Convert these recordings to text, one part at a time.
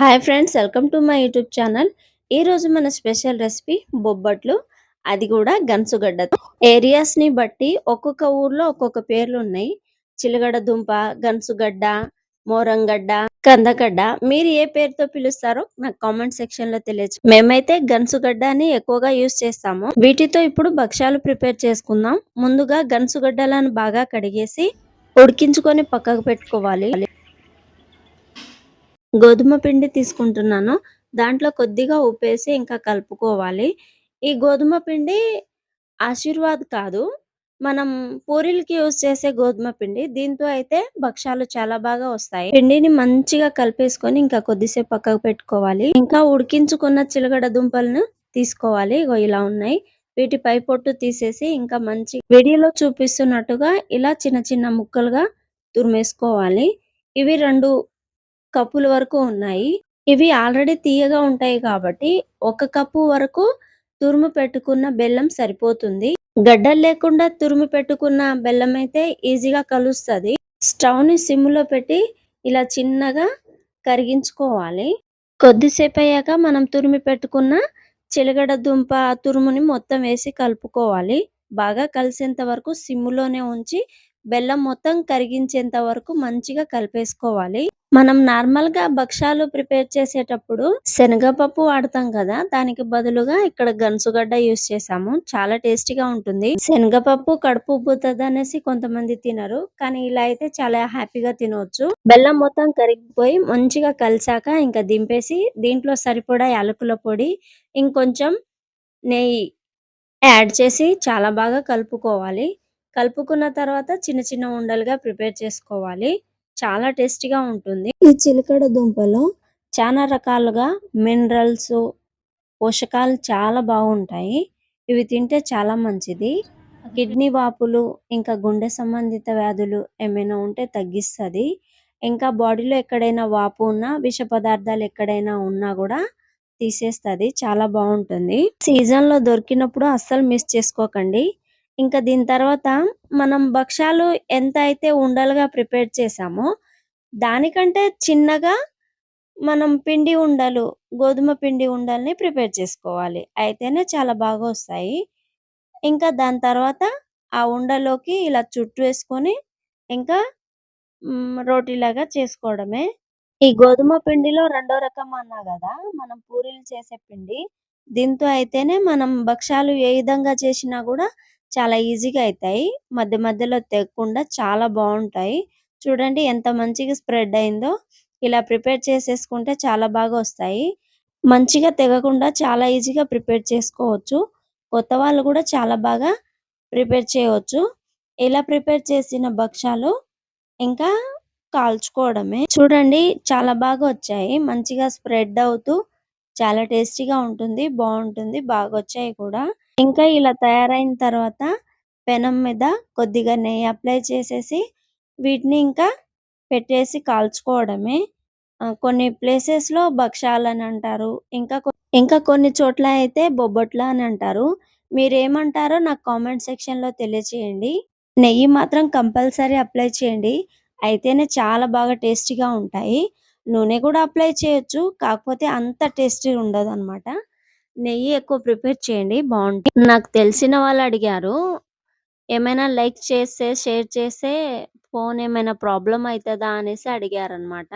Hi friends welcome to my YouTube channel ఈరోజు మన special recipe బొబ్బట్లు. అది కూడా గన్సుగడ్డతో ఏరియాస్ని బట్టి ఒక్కొక్క ఊర్లో ఒక్కొక్క పేర్లు ఉన్నాయి. చిలగడ దుంప గన్సుగడ్డ మోరంగడ్డ కందగడ్డ మీరు ఏ పేరుతో పిలుస్తారో నాకు కామెంట్ సెక్షన్లో తెలియచ్చు మేమైతే గన్సుగడ్డ అని ఎక్కువగా యూస్ చేస్తాము. వీటితో ఇప్పుడు భక్ష్యాలు ప్రిపేర్ చేసుకుందాం. ముందుగా గన్సుగడ్డలను బాగా కడిగేసి ఉడికించుకొని పక్కకు పెట్టుకోవాలి. గోధుమ పిండి తీసుకుంటున్నాను. దాంట్లో కొద్దిగా ఉప్పేసి ఇంకా కలుపుకోవాలి. ఈ గోధుమ పిండి ఆశీర్వాద్ కాదు. మనం పూరీలకి యూజ్ చేసే గోధుమ పిండి. దీంతో అయితే భక్ష్యాలు చాలా బాగా వస్తాయి. పిండిని మంచిగా కలిపేసుకొని ఇంకా కొద్దిసేపు పక్కకు పెట్టుకోవాలి. ఇంకా ఉడికించుకున్న చిలగడ దుంపలను తీసుకోవాలి. ఇలా ఉన్నాయి. వీటి పై పొట్టు తీసేసి ఇంకా మంచి వీడియోలో చూపిస్తున్నట్టుగా ఇలా చిన్న చిన్న ముక్కలుగా తురిమేసుకోవాలి. ఇవి రెండు కప్పుల వరకు ఉన్నాయి. ఇవి ఆల్రెడీ తీయగా ఉంటాయి కాబట్టి ఒక కప్పు వరకు తురుము పెట్టుకున్న బెల్లం సరిపోతుంది. గడ్డలు లేకుండా తురుము పెట్టుకున్న బెల్లం అయితే ఈజీగా కలుస్తుంది. స్టవ్ని సిమ్లో పెట్టి ఇలా చిన్నగా కరిగించుకోవాలి. కొద్దిసేపు అయ్యాక మనం తురిమి పెట్టుకున్న చిలగడ దుంప తురుముని మొత్తం వేసి కలుపుకోవాలి. బాగా కలిసేంత వరకు సిమ్లోనే ఉంచి బెల్లం మొత్తం కరిగించేంత వరకు మంచిగా కలిపేసుకోవాలి. మనం నార్మల్గా భక్షాలు ప్రిపేర్ చేసేటప్పుడు శనగపప్పు వాడతాం కదా దానికి బదులుగా ఇక్కడ గన్సుగడ్డ యూస్ చేసాము చాలా టేస్టీగా ఉంటుంది. శనగపప్పు కడుపు ఉబ్బుతుంది అనేసి కొంతమంది తినరు కానీ ఇలా అయితే చాలా హ్యాపీగా తినవచ్చు బెల్లం మొత్తం కరిగిపోయి మంచిగా కలిసాక ఇంకా దింపేసి దీంట్లో సరిపడా యాలకుల పొడి ఇంకొంచెం నెయ్యి యాడ్ చేసి చాలా బాగా కలుపుకోవాలి. కలుపుకున్న తర్వాత చిన్న చిన్న ఉండలుగా ప్రిపేర్ చేసుకోవాలి. చాలా టేస్టీగా ఉంటుంది. ఈ చిలకడ దుంపలో చాలా రకాలుగా మినరల్స్ పోషకాలు చాలా బాగుంటాయి. ఇవి తింటే చాలా మంచిది. కిడ్నీ వాపులు ఇంకా గుండె సంబంధిత వ్యాధులు ఏమైనా ఉంటే తగ్గిస్తుంది. ఇంకా బాడీలో ఎక్కడైనా వాపు ఉన్నా విష పదార్థాలు ఎక్కడైనా ఉన్నా కూడా తీసేస్తుంది. చాలా బాగుంటుంది. సీజన్లో దొరికినప్పుడు అస్సలు మిస్ చేసుకోకండి. ఇంకా దీని తర్వాత మనం భక్షాలు ఎంత అయితే ఉండలుగా ప్రిపేర్ చేసామో దానికంటే చిన్నగా మనం పిండి ఉండలు గోధుమ పిండి ఉండల్ని ప్రిపేర్ చేసుకోవాలి. అయితేనే చాలా బాగా వస్తాయి. ఇంకా దాని తర్వాత ఆ ఉండలోకి ఇలా చుట్టూ వేసుకొని ఇంకా రోటీలాగా చేసుకోవడమే. ఈ గోధుమ పిండిలో రెండో రకం అన్నా కదా మనం పూరీలు చేసే పిండి దీంతో అయితేనే మనం భక్షాలు ఏ విధంగా చేసినా కూడా చాలా ఈజీగా అవుతాయి మధ్య మధ్యలో తెగకుండా చాలా బాగుంటాయి. చూడండి ఎంత మంచిగా స్ప్రెడ్ అయిందో. ఇలా ప్రిపేర్ చేసేసుకుంటే చాలా బాగా వస్తాయి. మంచిగా తెగకుండా చాలా ఈజీగా ప్రిపేర్ చేసుకోవచ్చు. కొత్త వాళ్ళు కూడా చాలా బాగా ప్రిపేర్ చేయవచ్చు. ఇలా ప్రిపేర్ చేసిన భక్షాలు ఇంకా కాల్చుకోవడమే. చూడండి చాలా బాగా వచ్చాయి. మంచిగా స్ప్రెడ్ అవుతూ చాలా టేస్టీగా ఉంటుంది బాగుంటుంది బాగా వచ్చాయి కూడా. ఇంకా ఇలా తయారైన తర్వాత పెనం మీద కొద్దిగా నెయ్యి అప్లై చేసేసి వీటిని ఇంకా పెట్టేసి కాల్చుకోవడమే. కొన్ని ప్లేసెస్లో అని అంటారు. ఇంకా ఇంకా కొన్ని చోట్ల అయితే బొబ్బట్లు అని అంటారు. మీరేమంటారో నాకు కామెంట్ సెక్షన్లో తెలియచేయండి. నెయ్యి మాత్రం కంపల్సరీ అప్లై చేయండి. అయితేనే చాలా బాగా టేస్టీగా ఉంటాయి. నూనె కూడా అప్లై చేయొచ్చు. కాకపోతే అంత టేస్టీ ఉండదు అనమాట నెయ్యి ఎక్కువ ప్రిపేర్ చేయండి బాగుంటుంది. నాకు తెలిసిన వాళ్ళు అడిగారు ఏమైనా లైక్ చేస్తే షేర్ చేస్తే ఫోన్ ఏమైనా ప్రాబ్లం అవుతుందా అనేసి అడిగారనమాట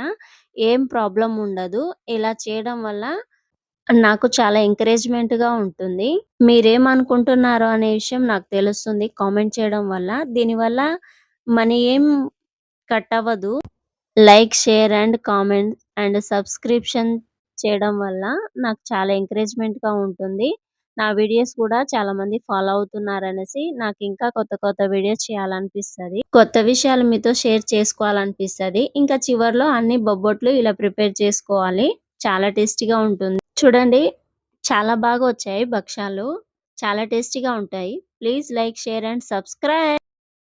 ఏం ప్రాబ్లం ఉండదు. ఇలా చేయడం వల్ల నాకు చాలా ఎంకరేజ్మెంట్గా ఉంటుంది. మీరేమనుకుంటున్నారో అనే విషయం నాకు తెలుస్తుంది. కామెంట్ చేయడం వల్ల. దీనివల్ల మనీ ఏం కట్ అవ్వదు. Like share and comment and subscription చేయడం వల్ల నాకు చాలా ఎంకరేజ్మెంట్గా ఉంటుంది. నా వీడియోస్ కూడా చాలా మంది ఫాలో అవుతున్నారు అనేసి నాకు ఇంకా కొత్త కొత్త వీడియోస్ చేయాలనిపిస్తుంది. కొత్త విషయాలు మీతో షేర్ చేసుకోవాలనిపిస్తుంది. ఇంకా చివరిలో అన్ని బొబ్బట్లు ఇలా ప్రిపేర్ చేసుకోవాలి. చాలా టేస్టీగా ఉంటుంది. చూడండి చాలా బాగా వచ్చాయి భక్ష్యాలు. చాలా టేస్టీగా ఉంటాయి. Please like share and subscribe.